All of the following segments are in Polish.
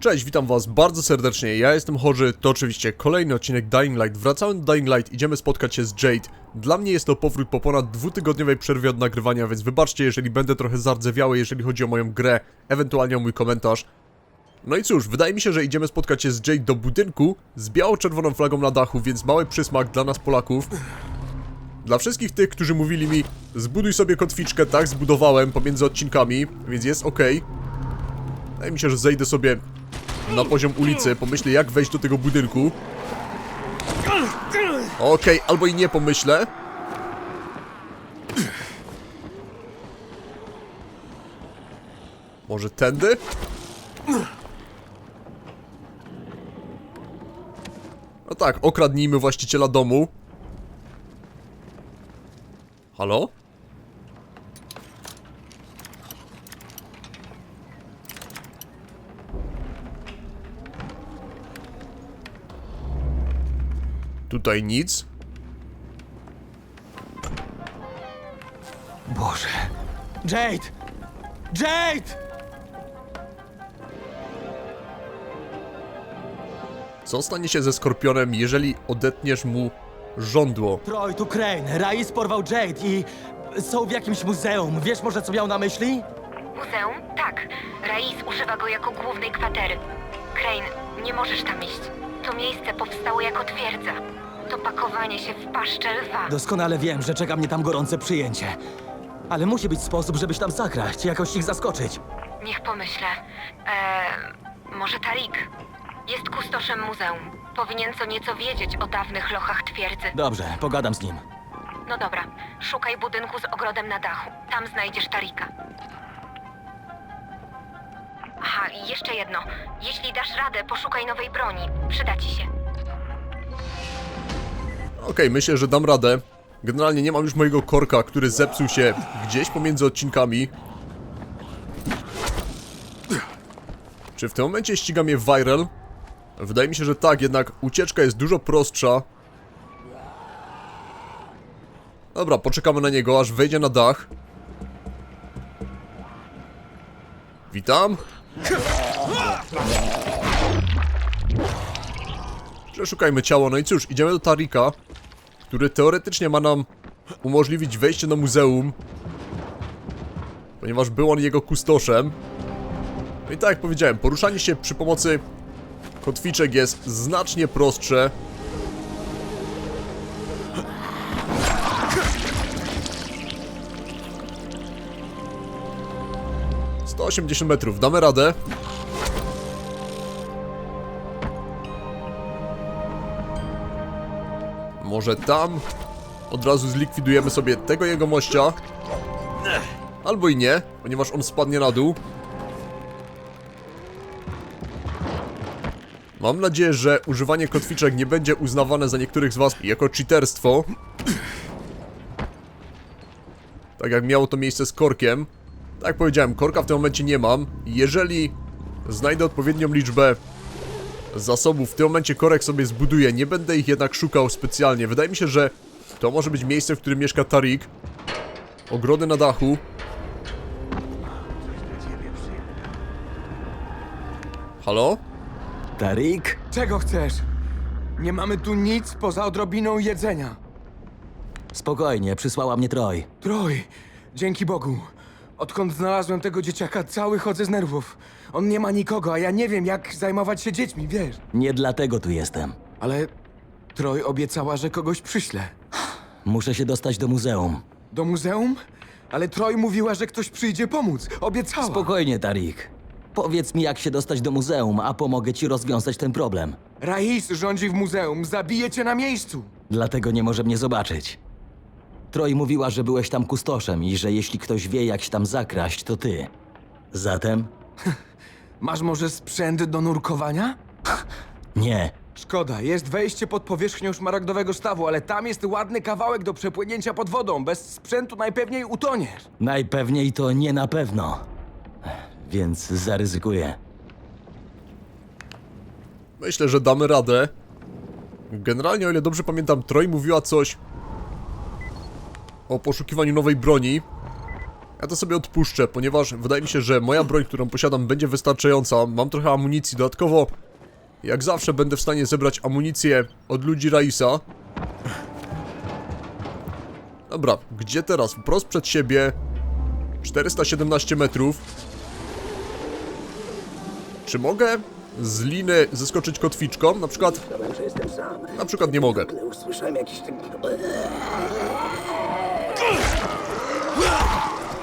Cześć, witam was bardzo serdecznie, ja jestem Chorzy, to oczywiście kolejny odcinek Dying Light. Wracając do Dying Light, idziemy spotkać się z Jade. Dla mnie jest to powrót po ponad dwutygodniowej przerwie od nagrywania, więc wybaczcie, jeżeli będę trochę zardzewiały, jeżeli chodzi o moją grę, ewentualnie o mój komentarz. No i cóż, wydaje mi się, że idziemy spotkać się z Jade do budynku z biało-czerwoną flagą na dachu, więc mały przysmak dla nas Polaków. Dla wszystkich tych, którzy mówili mi, zbuduj sobie kotwiczkę, tak, zbudowałem pomiędzy odcinkami, więc jest ok. Wydaje mi się, że zejdę sobie na poziom ulicy, pomyślę jak wejść do tego budynku. Okej, albo i nie pomyślę. Może tędy? No tak, okradnijmy właściciela domu. Halo? Tutaj nic. Boże. Jade! Jade! Co stanie się ze Skorpionem, jeżeli odetniesz mu żądło? Troy, tu Crane. Rais porwał Jade i są w jakimś muzeum. Wiesz może, co miał na myśli? Muzeum? Tak. Rais używa go jako głównej kwatery. Crane, nie możesz tam iść. To miejsce powstało jako twierdza. To pakowanie się w paszczę lwa. Doskonale wiem, że czeka mnie tam gorące przyjęcie. Ale musi być sposób, żebyś tam zakraść, jakoś ich zaskoczyć. Niech pomyślę. Eee, może Tarik? Jest kustoszem muzeum. Powinien co nieco wiedzieć o dawnych lochach twierdzy. Dobrze, pogadam z nim. No dobra, szukaj budynku z ogrodem na dachu. Tam znajdziesz Tarika. Aha, i jeszcze jedno. Jeśli dasz radę, poszukaj nowej broni. Przyda ci się. Okej, myślę, że dam radę. Generalnie nie mam już mojego korka, który zepsuł się gdzieś pomiędzy odcinkami. Czy w tym momencie ściga mnie Viral? Wydaje mi się, że tak, jednak ucieczka jest dużo prostsza. Dobra, poczekamy na niego, aż wejdzie na dach. Witam. Przeszukajmy ciało, no i cóż, idziemy do Tarika, który teoretycznie ma nam umożliwić wejście do muzeum, ponieważ był on jego kustoszem. No i tak jak powiedziałem, poruszanie się przy pomocy kotwiczek jest znacznie prostsze. Osiemdziesiąt metrów, damy radę. Może tam od razu zlikwidujemy sobie tego jego mościa. Albo i nie, ponieważ on spadnie na dół. Mam nadzieję, że używanie kotwiczek nie będzie uznawane za niektórych z was jako cheaterstwo. Tak jak miało to miejsce z korkiem. Tak jak powiedziałem, korka w tym momencie nie mam. Jeżeli znajdę odpowiednią liczbę zasobów w tym momencie korek sobie zbuduję. Nie będę ich jednak szukał specjalnie. Wydaje mi się, że to może być miejsce, w którym mieszka Tarik. Ogrody na dachu. Halo? Tarik? Czego chcesz? Nie mamy tu nic poza odrobiną jedzenia. Spokojnie, przysłała mnie Troy. Troj, dzięki Bogu. Odkąd znalazłem tego dzieciaka, cały chodzę z nerwów. On nie ma nikogo, a ja nie wiem, jak zajmować się dziećmi, wiesz. Nie dlatego tu jestem. Ale Troj obiecała, że kogoś przyśle. Muszę się dostać do muzeum. Do muzeum? Ale Troj mówiła, że ktoś przyjdzie pomóc. Obiecała. Spokojnie, Tarik. Powiedz mi, jak się dostać do muzeum, a pomogę ci rozwiązać ten problem. Rais rządzi w muzeum, zabije cię na miejscu. Dlatego nie może mnie zobaczyć. Troj mówiła, że byłeś tam kustoszem i że jeśli ktoś wie, jak się tam zakraść, to ty. Zatem? Masz może sprzęt do nurkowania? Nie. Szkoda, jest wejście pod powierzchnią szmaragdowego stawu, ale tam jest ładny kawałek do przepłynięcia pod wodą. Bez sprzętu najpewniej utoniesz. Najpewniej to nie na pewno. Więc zaryzykuję. Myślę, że damy radę. Generalnie, o ile dobrze pamiętam, Troy mówiła coś o poszukiwaniu nowej broni. Ja to sobie odpuszczę, ponieważ wydaje mi się, że moja broń, którą posiadam, będzie wystarczająca. Mam trochę amunicji, dodatkowo jak zawsze będę w stanie zebrać amunicję od ludzi Raisa. Dobra, gdzie teraz? Wprost przed siebie. 417 metrów. Czy mogę z liny zeskoczyć kotwiczką? Na przykład... Na przykład nie mogę. Usłyszałem jakiś.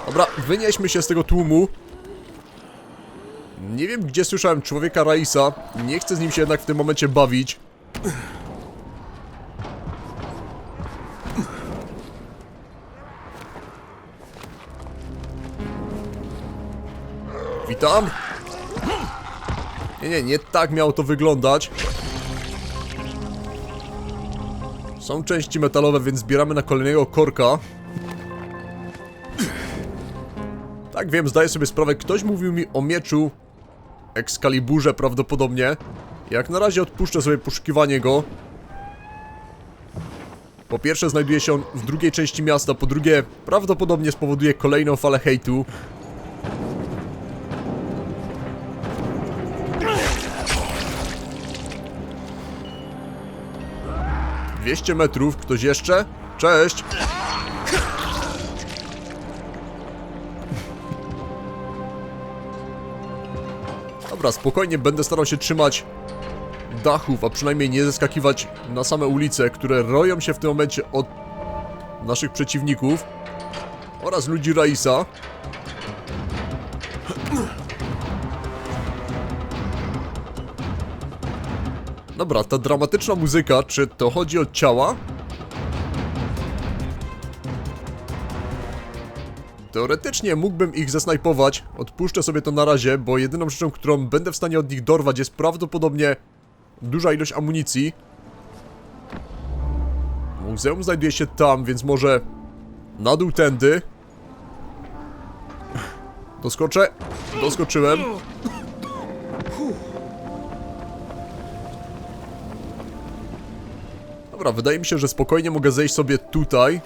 Dobra, wynieśmy się z tego tłumu. Nie wiem, gdzie słyszałem człowieka Raisa. Nie chcę z nim się jednak w tym momencie bawić. Witam. Nie, nie, nie tak miało to wyglądać. Są części metalowe, więc zbieramy na kolejnego korka. Tak wiem, zdaję sobie sprawę, ktoś mówił mi o mieczu Excaliburze prawdopodobnie. Jak na razie odpuszczę sobie poszukiwanie go. Po pierwsze znajduje się on w drugiej części miasta, po drugie prawdopodobnie spowoduje kolejną falę hejtu. Dwieście metrów, ktoś jeszcze? Cześć! Dobra, spokojnie będę starał się trzymać dachów, a przynajmniej nie zeskakiwać na same ulice, które roją się w tym momencie od naszych przeciwników oraz ludzi Raisa. Dobra, ta dramatyczna muzyka, czy to chodzi o ciała? Teoretycznie mógłbym ich zesnajpować, odpuszczę sobie to na razie, bo jedyną rzeczą, którą będę w stanie od nich dorwać jest prawdopodobnie duża ilość amunicji. Muzeum znajduje się tam, więc może na dół tędy. Doskoczę. Doskoczyłem. Dobra, wydaje mi się, że spokojnie mogę zejść sobie tutaj.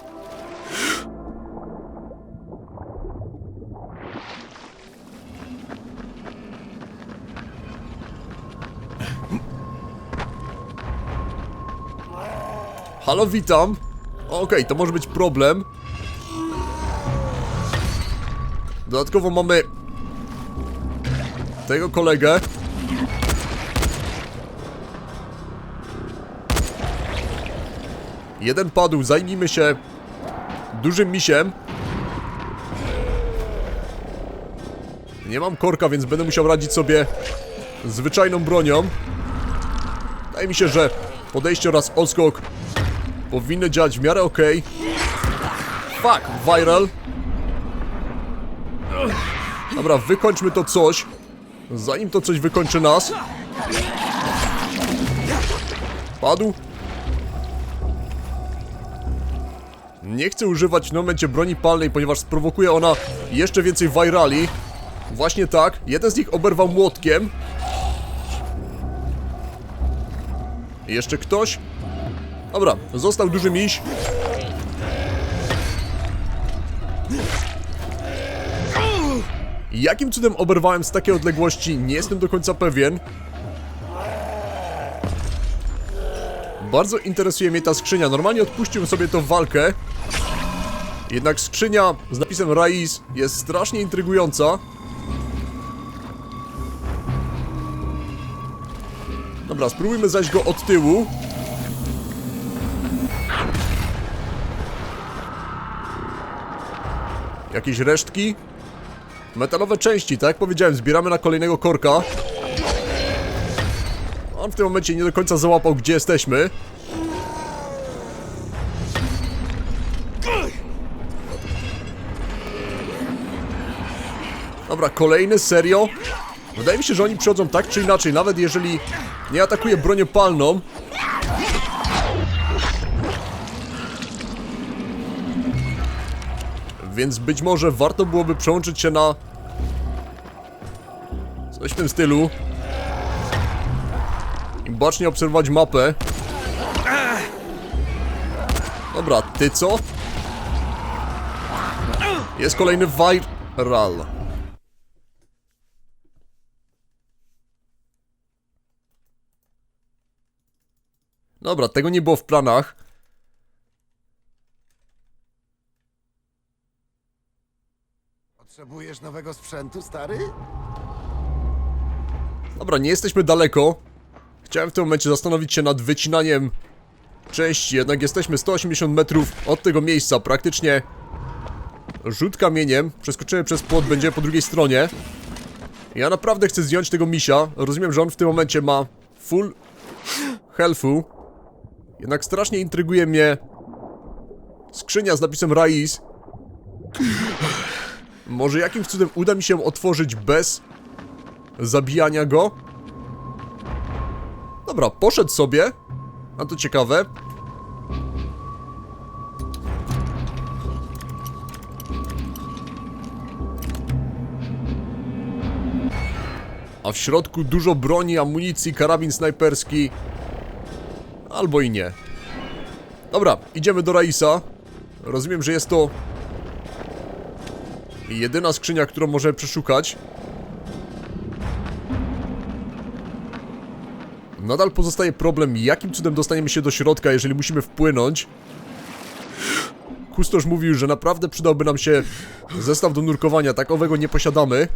Halo, witam. Okej, to może być problem. Dodatkowo mamy tego kolegę. Jeden padł, zajmijmy się dużym misiem. Nie mam korka, więc będę musiał radzić sobie zwyczajną bronią. Wydaje mi się, że podejście oraz odskok powinny działać w miarę ok. Fuck, viral. Dobra, wykończmy to coś. Zanim to coś wykończy nas. Padł. Nie chcę używać w momencie broni palnej, ponieważ sprowokuje ona jeszcze więcej virali. Właśnie tak, jeden z nich oberwał młotkiem. Jeszcze ktoś? Dobra, został duży miś. Jakim cudem oberwałem z takiej odległości, nie jestem do końca pewien. Bardzo interesuje mnie ta skrzynia. Normalnie odpuściłem sobie tą walkę. Jednak skrzynia z napisem Raiz jest strasznie intrygująca. Dobra, spróbujmy zaś go od tyłu. Jakieś resztki? Metalowe części, tak jak powiedziałem, zbieramy na kolejnego korka. On w tym momencie nie do końca załapał, gdzie jesteśmy. Dobra, kolejny, serio? Wydaje mi się, że oni przychodzą tak czy inaczej, nawet jeżeli nie atakuje bronią palną. Więc być może warto byłoby przełączyć się na... Coś w tym stylu. I bacznie obserwować mapę. Dobra, ty co? Jest kolejny wajr... Ral. Dobra, tego nie było w planach. Potrzebujesz nowego sprzętu, stary? Dobra, nie jesteśmy daleko. Chciałem w tym momencie zastanowić się nad wycinaniem części, jednak jesteśmy 180 metrów od tego miejsca, praktycznie rzut kamieniem, przeskoczymy przez płot, będzie po drugiej stronie. Ja naprawdę chcę zdjąć tego misia, rozumiem, że on w tym momencie ma full healthu, jednak strasznie intryguje mnie skrzynia z napisem Raiz. Może jakimś cudem uda mi się otworzyć bez zabijania go? Dobra, poszedł sobie. A to ciekawe. A w środku dużo broni, amunicji, karabin snajperski. Albo i nie. Dobra, idziemy do Raisa. Rozumiem, że jest to jedyna skrzynia, którą możemy przeszukać. Nadal pozostaje problem, jakim cudem dostaniemy się do środka, jeżeli musimy wpłynąć. Kustosz mówił, że naprawdę przydałby nam się zestaw do nurkowania, takowego nie posiadamy.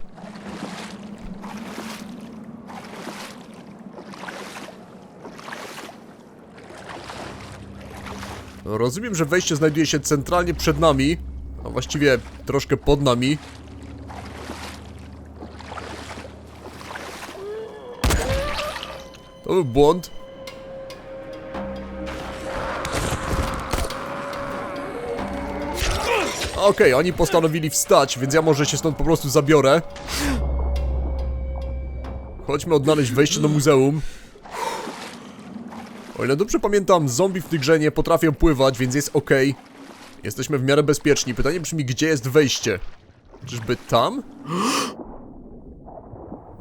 Rozumiem, że wejście znajduje się centralnie przed nami, a właściwie troszkę pod nami. To był błąd. Okej, oni postanowili wstać, więc ja może się stąd po prostu zabiorę. Chodźmy odnaleźć wejście do muzeum. O ile dobrze pamiętam, zombie w tej grze nie potrafią pływać, więc jest ok. Jesteśmy w miarę bezpieczni. Pytanie brzmi, gdzie jest wejście? Czyżby tam?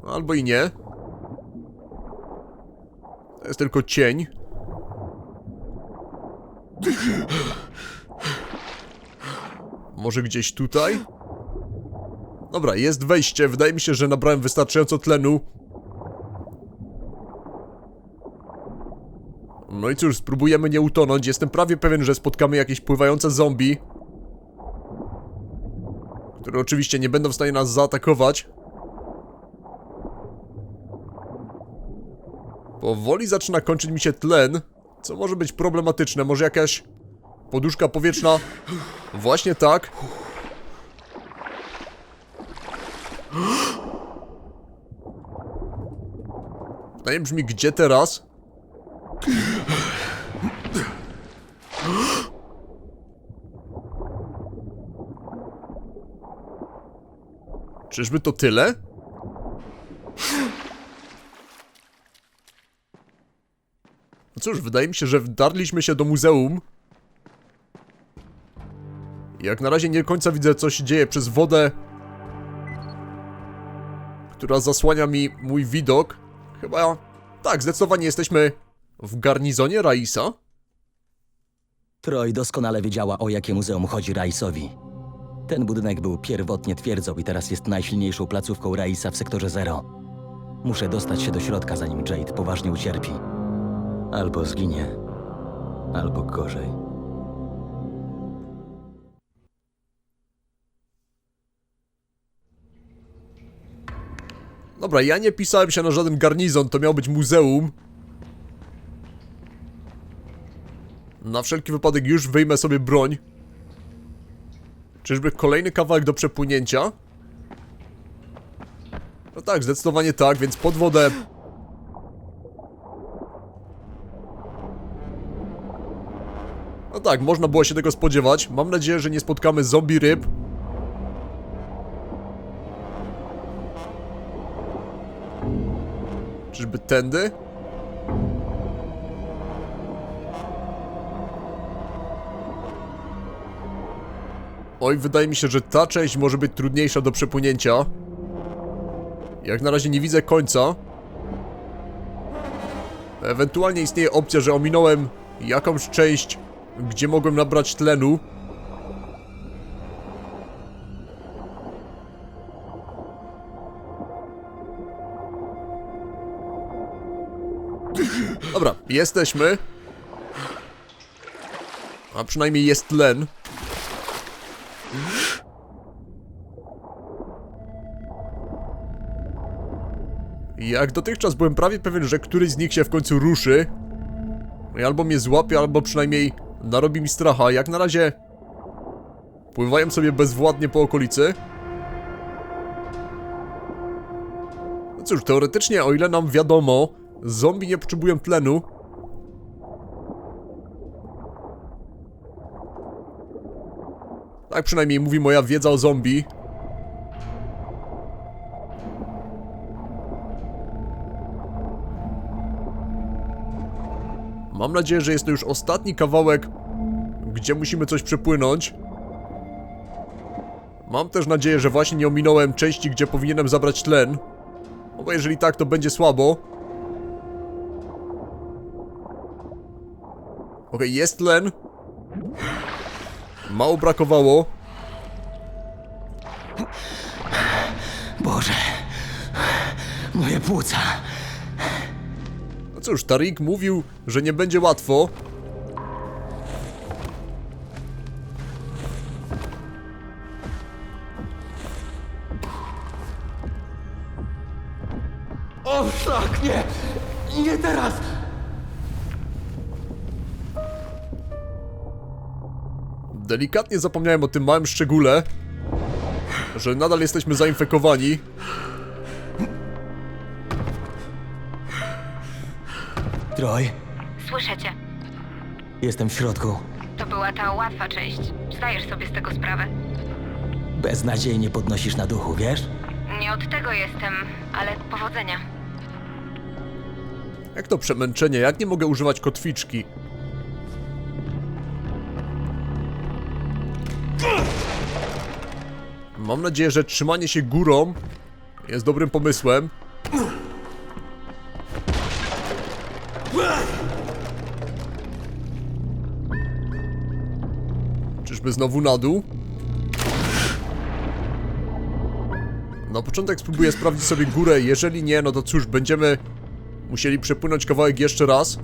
Albo i nie. To jest tylko cień. Może gdzieś tutaj? Dobra, jest wejście. Wydaje mi się, że nabrałem wystarczająco tlenu. No i cóż, spróbujemy nie utonąć. Jestem prawie pewien, że spotkamy jakieś pływające zombie. Które oczywiście nie będą w stanie nas zaatakować. Powoli zaczyna kończyć mi się tlen, co może być problematyczne. Może jakaś poduszka powietrzna? Właśnie tak. Pytanie brzmi, gdzie teraz? Czyżby to tyle? No cóż, wydaje mi się, że wdarliśmy się do muzeum. Jak na razie nie końca widzę, co się dzieje przez wodę, która zasłania mi mój widok. Chyba tak, zdecydowanie jesteśmy w garnizonie Raisa. Troy doskonale wiedziała, o jakie muzeum chodzi Raisowi. Ten budynek był pierwotnie twierdzą i teraz jest najsilniejszą placówką Raisa w sektorze Zero. Muszę dostać się do środka, zanim Jade poważnie ucierpi. Albo zginie, albo gorzej. Dobra, ja nie pisałem się na żaden garnizon, to miał być muzeum. Na wszelki wypadek już wyjmę sobie broń. Czyżby kolejny kawałek do przepłynięcia? No tak, zdecydowanie tak, więc pod wodę. No tak, można było się tego spodziewać. Mam nadzieję, że nie spotkamy zombie ryb. Czyżby tędy? Oj, wydaje mi się, że ta część może być trudniejsza do przepłynięcia. Jak na razie nie widzę końca. Ewentualnie istnieje opcja, że ominąłem jakąś część, gdzie mogłem nabrać tlenu. Dobra, jesteśmy. A przynajmniej jest tlen. Jak dotychczas byłem prawie pewien, że któryś z nich się w końcu ruszy. Albo mnie złapie, albo przynajmniej narobi mi stracha. Jak na razie pływają sobie bezwładnie po okolicy. No cóż, teoretycznie, o ile nam wiadomo, zombie nie potrzebują tlenu. Tak przynajmniej mówi moja wiedza o zombie. Mam nadzieję, że jest to już ostatni kawałek, gdzie musimy coś przepłynąć. Mam też nadzieję, że właśnie nie ominąłem części, gdzie powinienem zabrać tlen. No bo jeżeli tak, to będzie słabo. Okej, jest tlen. Mało brakowało. Boże. Moje płuca. Cóż, Tarik mówił, że nie będzie łatwo. O, tak, nie! Nie teraz! Delikatnie zapomniałem o tym małym szczególe, że nadal jesteśmy zainfekowani. Troj, Słyszę cię. jestem w środku. To była ta łatwa część. Zdajesz sobie z tego sprawę. Beznadziejnie podnosisz na duchu, wiesz? Nie od tego jestem, ale powodzenia. Jak to przemęczenie? Jak nie mogę używać kotwiczki? Mam nadzieję, że trzymanie się górą jest dobrym pomysłem. Czyżby znowu na dół? Na początek spróbuję sprawdzić sobie górę, jeżeli nie, no to cóż, będziemy musieli przepłynąć kawałek jeszcze raz.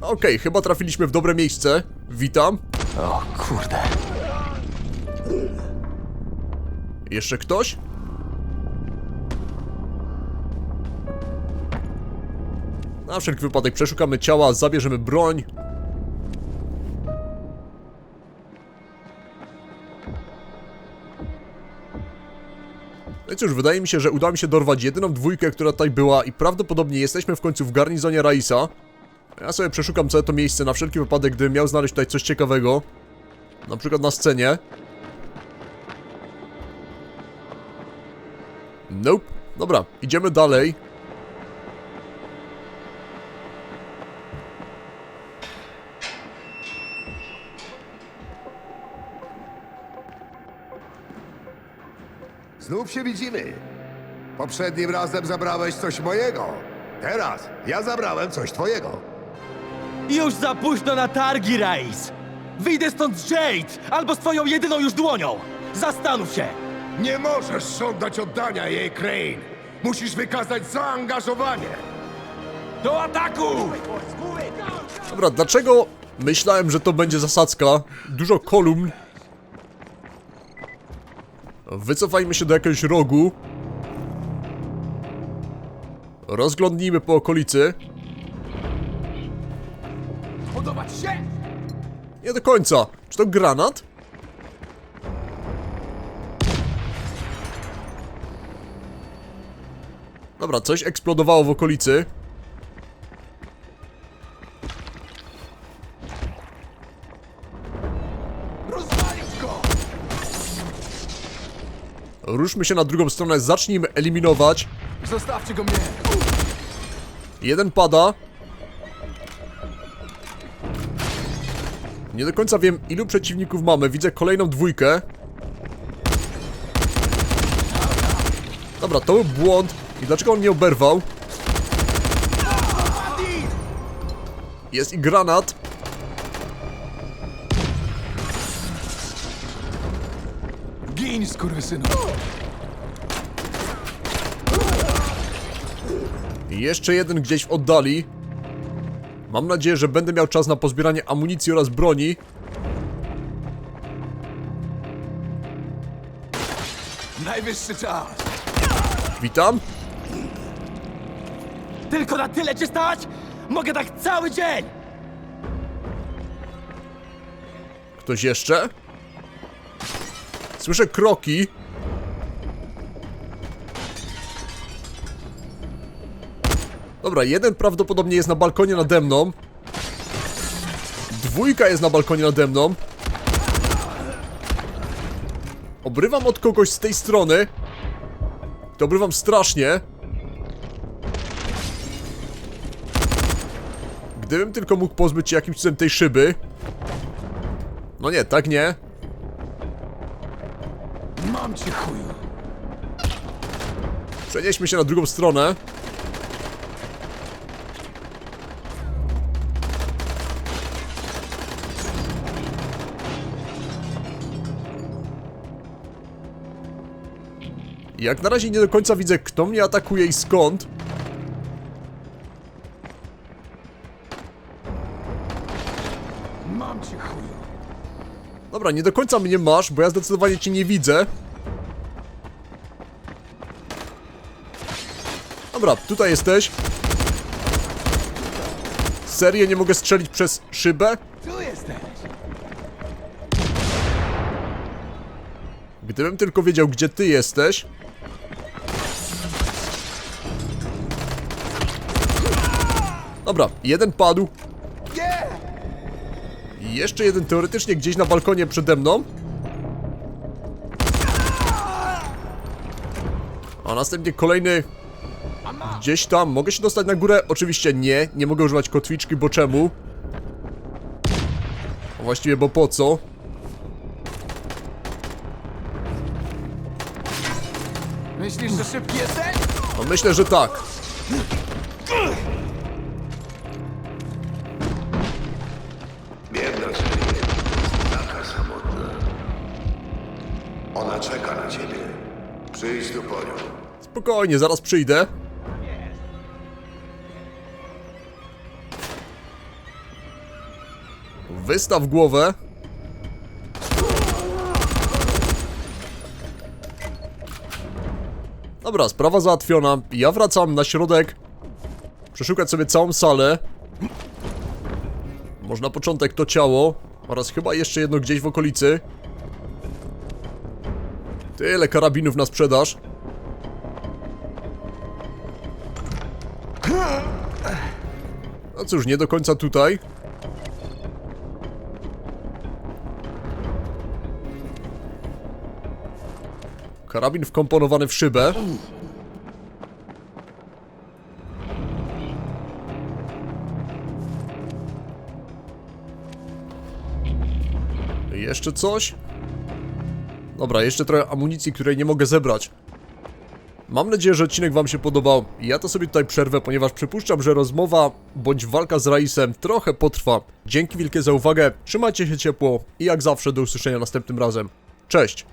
Okej, chyba trafiliśmy w dobre miejsce. Witam. O, kurde. Jeszcze ktoś? Na wszelki wypadek przeszukamy ciała, zabierzemy broń. No i cóż, wydaje mi się, że uda mi się dorwać jedyną dwójkę, która tutaj była i prawdopodobnie jesteśmy w końcu w garnizonie Raisa. Ja sobie przeszukam całe to miejsce na wszelki wypadek, gdybym miał znaleźć tutaj coś ciekawego. Na przykład na scenie. Nope. Dobra, idziemy dalej. Znów się widzimy. Poprzednim razem zabrałeś coś mojego. Teraz ja zabrałem coś twojego. Już za późno na targi, Rais! Wyjdę stąd z Jade, albo z twoją jedyną już dłonią! Zastanów się! Nie możesz żądać oddania jej, Crane. Musisz wykazać zaangażowanie. Do ataku! Dobra, dlaczego myślałem, że to będzie zasadzka? Dużo kolumn. Wycofajmy się do jakiegoś rogu. Rozglądnijmy po okolicy. Podobać się! Nie do końca. Czy to granat? Dobra, coś eksplodowało w okolicy. Ruszmy się na drugą stronę, zacznijmy eliminować. Zostawcie go mnie! Jeden pada. Nie do końca wiem, ilu przeciwników mamy. Widzę kolejną dwójkę. Dobra, to był błąd. I dlaczego on nie oberwał? Jest i granat. Gin, skurwysynu! I jeszcze jeden gdzieś w oddali. Mam nadzieję, że będę miał czas na pozbieranie amunicji oraz broni. Najwyższy czas. Witam. Tylko na tyle cię stać? Mogę tak cały dzień! Ktoś jeszcze? Słyszę kroki. Dobra, jeden prawdopodobnie jest na balkonie nade mną. Dwójka jest na balkonie nade mną. Obrywam od kogoś z tej strony. To obrywam strasznie. Gdybym tylko mógł pozbyć się jakimś cudem tej szyby. No nie, tak nie. Mam cię chuju. Przenieśmy się na drugą stronę. Jak na razie nie do końca widzę, kto mnie atakuje i skąd. Mam cię chuju. Dobra, nie do końca mnie masz, bo ja zdecydowanie cię nie widzę. Dobra, tutaj jesteś. Serio nie mogę strzelić przez szybę? Tu jesteś. Gdybym tylko wiedział, gdzie ty jesteś. Dobra, jeden padł. I jeszcze jeden teoretycznie gdzieś na balkonie przede mną. A następnie kolejny gdzieś tam. Mogę się dostać na górę? Oczywiście nie. Nie mogę używać kotwiczki, bo czemu? A właściwie, bo po co? Myślisz, że szybki jesteś? No myślę, że tak. Ona czeka na ciebie. Przyjdź tu po. Spokojnie, zaraz przyjdę. Wystaw głowę. Dobra, sprawa załatwiona. Ja wracam na środek. Przeszukać sobie całą salę. Może na początek to ciało. Oraz chyba jeszcze jedno gdzieś w okolicy. Tyle karabinów na sprzedaż. No cóż, nie do końca tutaj. Karabin wkomponowany w szybę. Jeszcze coś? Dobra, jeszcze trochę amunicji, której nie mogę zebrać. Mam nadzieję, że odcinek wam się podobał. Ja to sobie tutaj przerwę, ponieważ przypuszczam, że rozmowa bądź walka z Raisem trochę potrwa. Dzięki wielkie za uwagę, trzymajcie się ciepło i jak zawsze do usłyszenia następnym razem. Cześć!